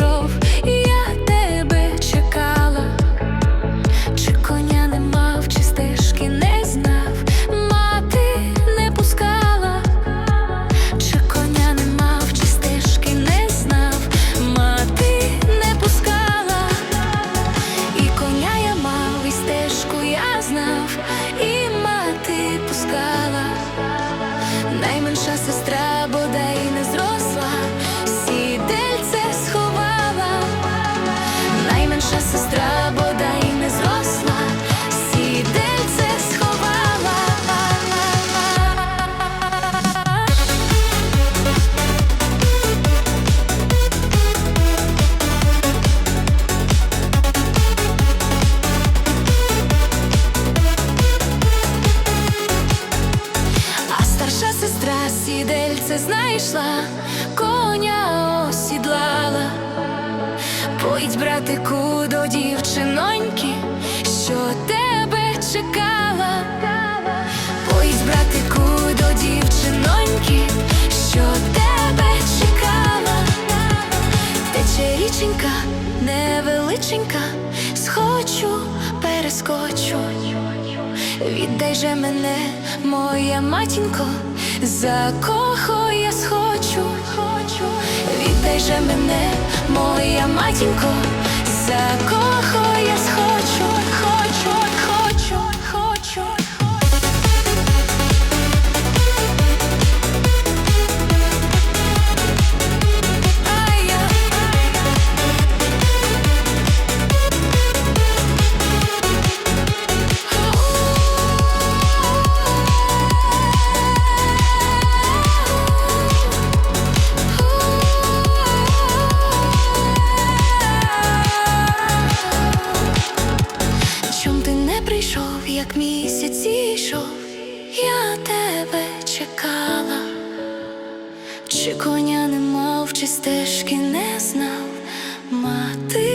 місяць сідельце знайшла, коня осідлала. Поїдь, братику, до дівчиноньки, що тебе чекала. Поїдь, братику, до дівчиноньки, що тебе чекала. Тече річенька невеличенька, схочу, перескочу. Віддай же мене, моя матінко, за кого я схочу, хочу. Віддай же мене, моя матінко, за кого я схочу, хочу, як місяць ішов, я тебе чекала, чи коня не мав, чи стежки не знав мати.